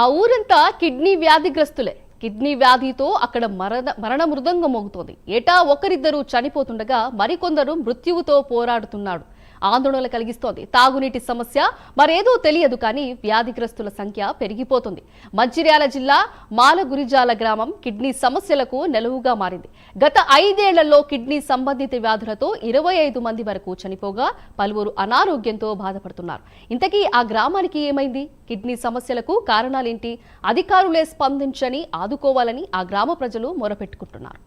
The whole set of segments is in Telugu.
ఆ ఊరంతా కిడ్నీ వ్యాధిగ్రస్తులే. కిడ్నీ వ్యాధితో అక్కడ మరణ మరణ మృదంగం మోగుతోంది ఏటా ఒకరిద్దరు చనిపోతుండగా మరికొందరు మృత్యువుతో పోరాడుతున్నాడు. ఆందోళన కలిగిస్తోంది. తాగునీటి సమస్య మరేదో తెలియదు కానీ వ్యాధిగ్రస్తుల సంఖ్య పెరిగిపోతుంది. మంచిర్యాల జిల్లా మాలగురిజాల గ్రామం కిడ్నీ సమస్యలకు నెలవుగా మారింది. గత ఐదేళ్ళలో కిడ్నీ సంబంధిత వ్యాధులతో ఇరవై ఐదు మంది వరకు చనిపోగా పలువురు అనారోగ్యంతో బాధపడుతున్నారు. ఇంతకీ ఆ గ్రామానికి ఏమైంది? కిడ్నీ సమస్యలకు కారణాలేంటి? అధికారులే స్పందించని ఆదుకోవాలని ఆ గ్రామ ప్రజలు మొరపెట్టుకుంటున్నారు.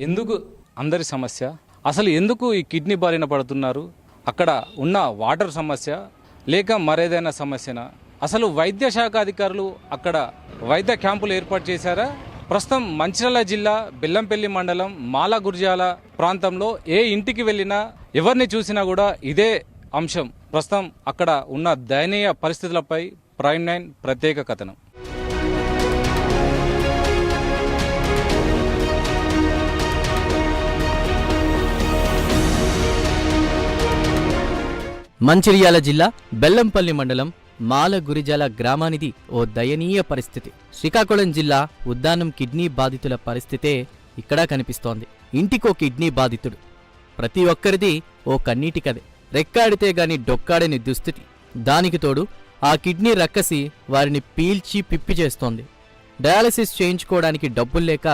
ఎందుకు? అందరి సమస్య అసలు ఎందుకు ఈ కిడ్నీ బారిన పడుతున్నారు? అక్కడ ఉన్న వాటర్ సమస్య లేక మరేదైనా సమస్యనా? అసలు వైద్య శాఖ అధికారులు అక్కడ వైద్య క్యాంపులు ఏర్పాటు చేశారా? ప్రస్తుతం మంచిర్యాల జిల్లా బెల్లంపల్లి మండలం మాల గుర్జాల ప్రాంతంలో ఏ ఇంటికి వెళ్ళినా ఎవరిని చూసినా కూడా ఇదే అంశం. ప్రస్తుతం అక్కడ ఉన్న దయనీయ పరిస్థితులపై ప్రైమ్ నైన్ ప్రత్యేక కథనం. మంచిర్యాల జిల్లా బెల్లంపల్లి మండలం మాల గురిజాల గ్రామానిది ఓ దయనీయ పరిస్థితి. శ్రీకాకుళం జిల్లా ఉద్దానం కిడ్నీ బాధితుల పరిస్థితే ఇక్కడ కనిపిస్తోంది. ఇంటికో కిడ్నీ బాధితుడు. ప్రతి ఒక్కరిది ఓ కన్నీటి కదే రెక్కాడితే గాని డొక్కాడని దుస్థితి. దానికి తోడు ఆ కిడ్నీ రక్కసి వారిని పీల్చి పిప్పి చేస్తోంది. డయాలసిస్ చేయించుకోవడానికి డబ్బులు లేక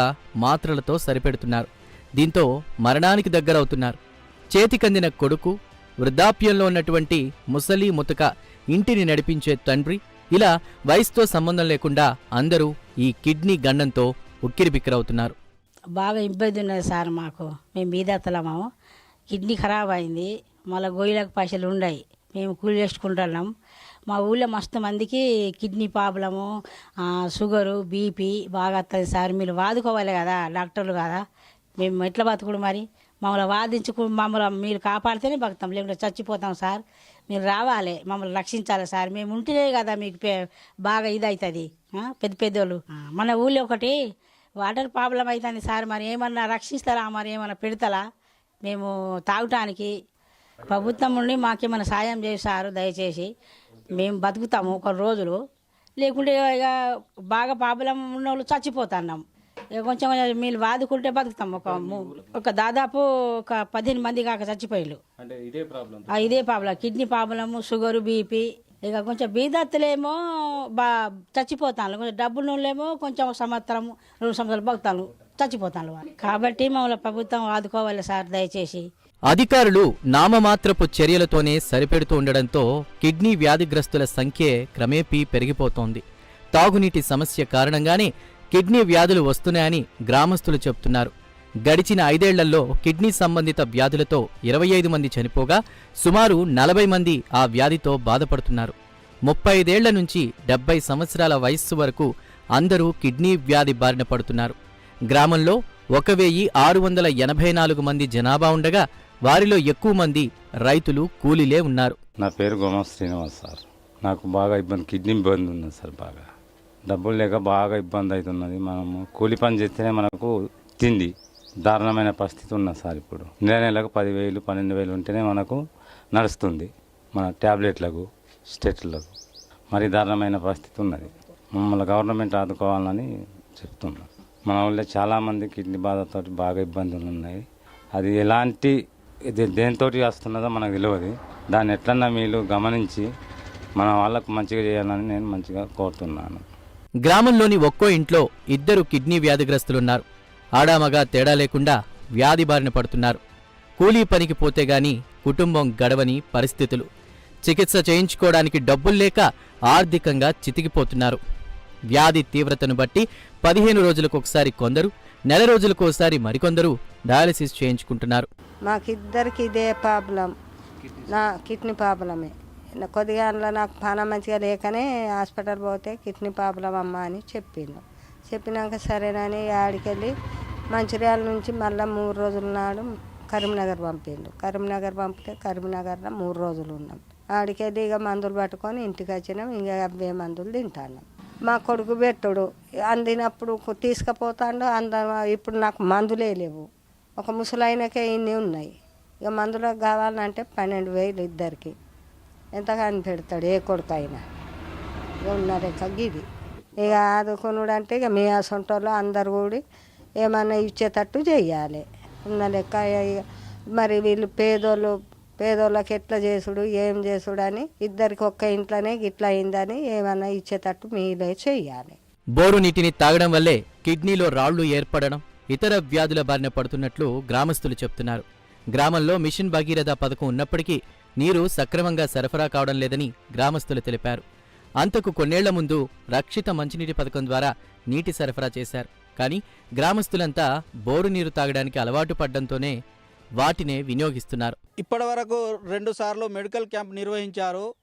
మాత్రలతో సరిపెడుతున్నారు. దీంతో మరణానికి దగ్గరవుతున్నారు. చేతికందిన కొడుకు వృద్ధాప్యంలో ఉన్నటువంటి ముసలి ముతక ఇంటిని నడిపించే తండ్రి. ఇలా వయసుతో సంబంధం లేకుండా అందరూ ఈ కిడ్నీ గండంతో ఉక్కిరిబిక్కిరవుతున్నారు బాగా ఇబ్బంది ఉన్నది సార్ మాకు. మేము బీదత్తలము కిడ్నీ ఖరాబ్ అయింది. మళ్ళీ గోయిలకు పైసలు ఉన్నాయి మేము కూలి చేసుకుంటున్నాం. మా ఊళ్ళో మస్తు మందికి కిడ్నీ ప్రాబ్లము షుగరు బీపీ బాగా వస్తుంది సార్. మీరు వాదుకోవాలి కదా డాక్టర్లు కదా. మేము ఎట్లా బతుకుడు మరి? మమ్మల్ని వాదించుకు మమ్మల్ని మీరు కాపాడితేనే బతుకుతాం. లేకుంటే చచ్చిపోతాం సార్. మీరు రావాలి. మమ్మల్ని రక్షించాలి సార్. మేము ఉంటేనే కదా మీకు బాగా ఇది అవుతుంది పెద్ద పెద్దోళ్ళు. మన ఊళ్ళో ఒకటి వాటర్ ప్రాబ్లం అవుతుంది సార్. మరి ఏమన్నా రక్షిస్తారా? మరి ఏమన్నా పెడతారా మేము తాగటానికి ప్రభుత్వం నుండి మాకేమైనా సాయం చేశారు దయచేసి. మేము బతుకుతాము ఒక రోజులు. లేకుంటే ఇక బాగా ప్రాబ్లం ఉన్న వాళ్ళు చచ్చిపోతున్నాం. కొంచెం మీరు వాదుకుంటే బతుకుతాం. ఒక ఒక దాదాపు ఒక పదిహేను మంది కాక చచ్చిపోయారు అంటే ఇదే ప్రాబ్లం. ఆ, ఇదే problem. Kidney problem sugar BP ఇక కొంచెం బీదత్తులేమో బా చచ్చిపోతాను కొంచెం డబ్బులు నోళ్ళేమో కొంచెం ఒక సంవత్సరం రెండు సంవత్సరాలు బతుకుతాను చచ్చిపోతాను కాబట్టి మమ్మల్ని ప్రభుత్వం ఆదుకోవాలి సార్ దయచేసి. అధికారులు నామమాత్రపు చర్యలతోనే సరిపెడుతూ ఉండడంతో కిడ్నీ వ్యాధిగ్రస్తుల సంఖ్యే క్రమేపీ పెరిగిపోతోంది. తాగునీటి సమస్య కారణంగానే కిడ్నీ వ్యాధులు వస్తున్నాయని గ్రామస్తులు చెప్తున్నారు. గడిచిన ఐదేళ్ళలో కిడ్నీ సంబంధిత వ్యాధులతో ఇరవై ఐదు మంది చనిపోగా సుమారు నలభై మంది ఆ వ్యాధితో బాధపడుతున్నారు. ముప్పై ఐదేళ్ళ నుంచి డెబ్బై సంవత్సరాల వయస్సు వరకు అందరూ కిడ్నీ వ్యాధి బారిన పడుతున్నారు. గ్రామంలో ఒక వెయ్యి ఆరు వందల ఎనభై నాలుగు మంది జనాభా ఉండగా వారిలో ఎక్కువ మంది రైతులు కూలీలే ఉన్నారు. నా పేరు గోమా శ్రీనివాస్ సార్. నాకు బాగా ఇబ్బంది కిడ్నీ ఇబ్బంది ఉంది సార్ బాగా. డబ్బులు లేక బాగా ఇబ్బంది అవుతున్నది. మనము కూలి పని చేస్తేనే మనకు తిండి దారుణమైన పరిస్థితి ఉన్నది సార్ ఇప్పుడు. నెల నెలకు పదివేలు పన్నెండు వేలు ఉంటేనే మనకు నడుస్తుంది. మన ట్యాబ్లెట్లకు స్టెట్లకు. మరి దారుణమైన పరిస్థితి ఉన్నది. మమ్మల్ని గవర్నమెంట్ ఆదుకోవాలని చెప్తున్నాం. మన వల్ల చాలామంది కిడ్నీ బాధతో బాగా ఇబ్బందులు ఉన్నాయి. అది ఎలాంటి ఇది దేనితోటి వస్తున్నదో మనకు తెలియదు. దాన్ని ఎట్లన్నా మీరు గమనించి మన వాళ్ళకు మంచిగా చేయాలని నేను మంచిగా కోరుతున్నాను. గ్రామంలోని ఒక్కో ఇంట్లో ఇద్దరు కిడ్నీ వ్యాధిగ్రస్తులున్నారు. ఆడామగా తేడా లేకుండా వ్యాధి బారిన పడుతున్నారు. కూలీ పనికి పోతే గాని కుటుంబం గడవని పరిస్థితులు. చికిత్స చేయించుకోవడానికి డబ్బులు లేక ఆర్థికంగా చితికిపోతున్నారు. వ్యాధి తీవ్రతను బట్టి పదిహేను రోజులకు ఒకసారి కొందరు నెల రోజులకు ఒకసారి మరికొందరు డయాలసిస్ చేయించుకుంటున్నారు. మాకిద్దరికి ఇదే ప్రాబ్లం. నా కిడ్నీ ప్రాబ్లమే. కొద్దిగా అందులో నాకు పానా మంచిగా లేకనే హాస్పిటల్ పోతే కిడ్నీ ప్రాబ్లం అమ్మా అని చెప్పిండు. చెప్పినాక సరేనని ఆడికెళ్ళి మంచిర్యాల నుంచి మళ్ళీ మూడు రోజుల నాడు కరీంనగర్ పంపిండు. కరీంనగర్ పంపితే కరీంనగర్లో మూడు రోజులు ఉన్నాం. ఆడికెళ్ళి ఇక మందులు పట్టుకొని ఇంటికి వచ్చినాం. ఇంకా అవే మందులు తింటాను మా కొడుకు పెట్టుడు అందినప్పుడు తీసుకుపోతాడు. అంద ఇప్పుడు నాకు మందులే లేవు. ఒక ముసలాయనకే ఇన్ని ఉన్నాయి. ఇక మందులకు కావాలంటే పన్నెండు వేలు ఇద్దరికి. ఎంతగాని పెడతాడు ఏ కొడుకు అయినా. ఇక ఉన్న లెక్క గిది. ఇక ఆదుకునుడు అంటే ఇక మీ అసంటోళ్ళు అందరు కూడి ఏమన్నా ఇచ్చేటట్టు చెయ్యాలి. ఉన్న లెక్క ఇక మరి వీళ్ళు పేదోళ్ళు పేదోళ్ళకి ఎట్లా చేసుడు ఏం చేసుడు అని ఇద్దరికి ఒక్క ఇంట్లోనే ఇట్లా అయిందని ఏమన్నా ఇచ్చేటట్టు మీరే చెయ్యాలి. బోరు నీటిని తాగడం వల్లే కిడ్నీలో రాళ్ళు ఏర్పడడం ఇతర వ్యాధుల బారిన పడుతున్నట్లు గ్రామస్తులు చెప్తున్నారు. గ్రామంలో మిషన్ భగీరథ పథకం ఉన్నప్పటికీ నీరు సక్రమంగా సరఫరా కావడం లేదని గ్రామస్తులు తెలిపారు. అంతకు కొన్నేళ్ళ ముందు రక్షిత మంచినీటి పథకం ద్వారా నీటి సరఫరా చేశారు. కానీ గ్రామస్తులంతా బోరు నీరు తాగడానికి అలవాటు పడడంతోనే వాటినే వినియోగిస్తున్నారు. ఇప్పటి వరకు రెండు సార్లు మెడికల్ క్యాంప్ నిర్వహించారు.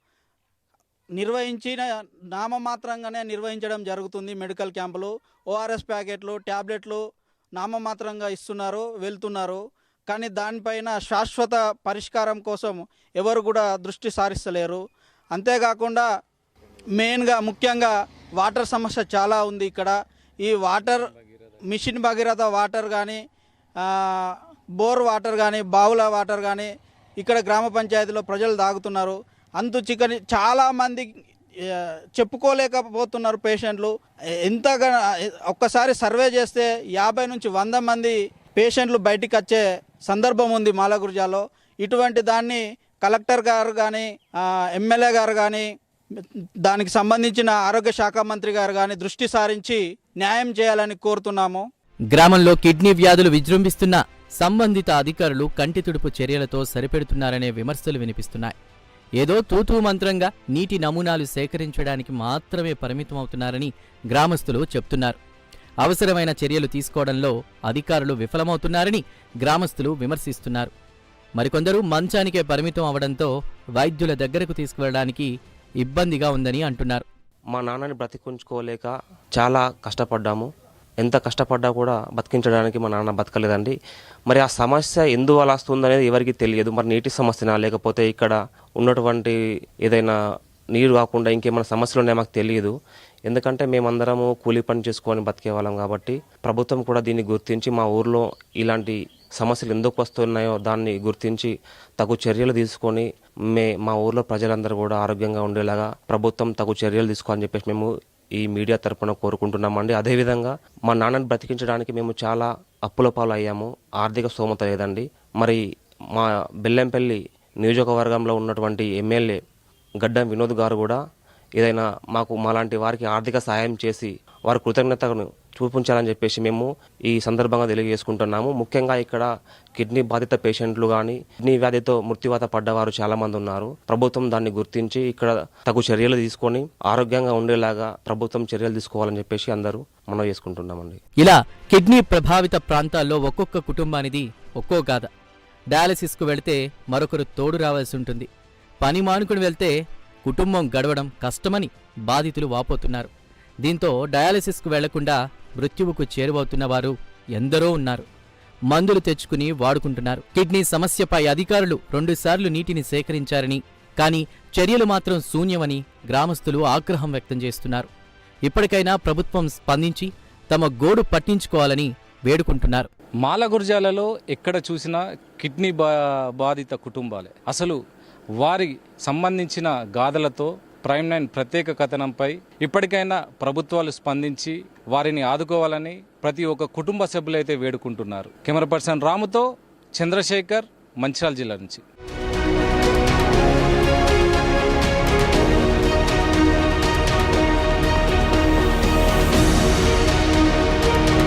నిర్వహించిన నామమాత్రంగానే నిర్వహించడం జరుగుతుంది మెడికల్ క్యాంపులు. ఓఆర్ఎస్ ప్యాకెట్లు ట్యాబ్లెట్లు నామమాత్రంగా ఇస్తున్నారు వెళ్తున్నారు. కానీ దానిపైన శాశ్వత పరిష్కారం కోసం ఎవరు కూడా దృష్టి సారిస్తలేరు. అంతేకాకుండా మెయిన్గా ముఖ్యంగా వాటర్ సమస్య చాలా ఉంది ఇక్కడ. ఈ వాటర్ మిషన్ భగీరథ వాటర్ కానీ బోర్ వాటర్ కానీ బావుల వాటర్ కానీ ఇక్కడ గ్రామ పంచాయతీలో ప్రజలు తాగుతున్నారు అంతు చికని చాలామంది చెప్పుకోలేకపోతున్నారు పేషెంట్లు. ఎంతగా ఒక్కసారి సర్వే చేస్తే యాభై నుంచి వంద మంది పేషెంట్లు బయటికి వచ్చే సందర్భం ఉంది మాలగుర్జాలో. ఇటువంటి దాన్ని కలెక్టర్ గారు కానీ ఎమ్మెల్యే గారు కానీ దానికి సంబంధించిన ఆరోగ్య శాఖ మంత్రి గారు కానీ దృష్టి సారించి న్యాయం చేయాలని కోరుతున్నాము. గ్రామంలో కిడ్నీ వ్యాధులు విజృంభిస్తున్న సంబంధిత అధికారులు కంటి తుడుపు చర్యలతో సరిపెడుతున్నారనే విమర్శలు వినిపిస్తున్నాయి. ఏదో తూతూ మంత్రంగా నీటి నమూనాలు సేకరించడానికి మాత్రమే పరిమితమవుతున్నారని గ్రామస్తులు చెప్తున్నారు. అవసరమైన చర్యలు తీసుకోవడంలో అధికారులు విఫలమవుతున్నారని గ్రామస్తులు విమర్శిస్తున్నారు. మరికొందరు మంచానికే పరిమితం అవడంతో వైద్యుల దగ్గరకు తీసుకువెళ్ళడానికి ఇబ్బందిగా ఉందని అంటున్నారు. మా నాన్నని బ్రతికించుకోలేక చాలా కష్టపడ్డాము. ఎంత కష్టపడ్డా కూడా బతికించడానికి మా నాన్న బతకలేదండి. మరి ఆ సమస్య ఎందువల్ల వస్తుందనేది ఎవరికి తెలియదు. మరి నీటి సమస్యనా లేకపోతే ఇక్కడ ఉన్నటువంటి ఏదైనా నీరు కాకుండా ఇంకేమైనా సమస్యలు ఉన్నాయో మాకు తెలియదు. ఎందుకంటే మేమందరము కూలీ పని చేసుకొని బతికే వాళ్ళం కాబట్టి ప్రభుత్వం కూడా దీన్ని గుర్తించి మా ఊర్లో ఇలాంటి సమస్యలు ఎందుకు వస్తున్నాయో దాన్ని గుర్తించి తగు చర్యలు తీసుకొని మే మా ఊర్లో ప్రజలందరూ కూడా ఆరోగ్యంగా ఉండేలాగా ప్రభుత్వం తగు చర్యలు తీసుకోవాలని చెప్పేసి మేము ఈ మీడియా తరపున కోరుకుంటున్నామండి. అదేవిధంగా మా నాన్నని బ్రతికించడానికి మేము చాలా అప్పుల పాలు అయ్యాము ఆర్థిక స్తోమత లేదండి. మరి మా బెల్లంపల్లి నియోజకవర్గంలో ఉన్నటువంటి ఎమ్మెల్యే గడ్డం వినోద్ గారు కూడా ఏదైనా మాకు మాలాంటి వారికి ఆర్థిక సహాయం చేసి వారి కృతజ్ఞతను చూపించాలని చెప్పేసి మేము ఈ సందర్భంగా తెలియజేసుకుంటున్నాము. ముఖ్యంగా ఇక్కడ కిడ్నీ బాధిత పేషెంట్లు కానీ కిడ్నీ వ్యాధితో మృత్యువాత పడ్డవారు చాలామంది ఉన్నారు. ప్రభుత్వం దాన్ని గుర్తించి ఇక్కడ తగు చర్యలు తీసుకొని ఆరోగ్యంగా ఉండేలాగా ప్రభుత్వం చర్యలు తీసుకోవాలని చెప్పేసి అందరూ మనం చేసుకుంటున్నామండి. ఇలా కిడ్నీ ప్రభావిత ప్రాంతాల్లో ఒక్కొక్క కుటుంబానిది ఒక్కో గాథ. డయాలసిస్కు వెళితే మరొకరు తోడు రావాల్సి ఉంటుంది. పని మానుకుని వెళ్తే కుటుంబం గడవడం కష్టమని బాధితులు వాపోతున్నారు. దీంతో డయాలసిస్కు వెళ్ళకుండా మృత్యువుకు చేరువవుతున్న వారు ఎందరో ఉన్నారు. మందులు తెచ్చుకుని వాడుకుంటున్నారు. కిడ్నీ సమస్యపై అధికారులు రెండుసార్లు నీటిని సేకరించారని కానీ చర్యలు మాత్రం శూన్యమని గ్రామస్తులు ఆగ్రహం వ్యక్తం చేస్తున్నారు. ఇప్పటికైనా ప్రభుత్వం స్పందించి తమ గోడు పట్టించుకోవాలని వేడుకుంటున్నారు. మాలగుర్జాలలో ఎక్కడ చూసినా కిడ్నీ బా బాధిత కుటుంబాలే. అసలు వారి సంబంధించిన గాథలతో ప్రైమ్ నైన్ ప్రత్యేక కథనంపై ఇప్పటికైనా ప్రభుత్వాలు స్పందించి వారిని ఆదుకోవాలని ప్రతి ఒక్క కుటుంబ సభ్యులైతే వేడుకుంటున్నారు. కెమెరా పర్సన్ రాముతో చంద్రశేఖర్ మంచిర్యాల జిల్లా నుంచి.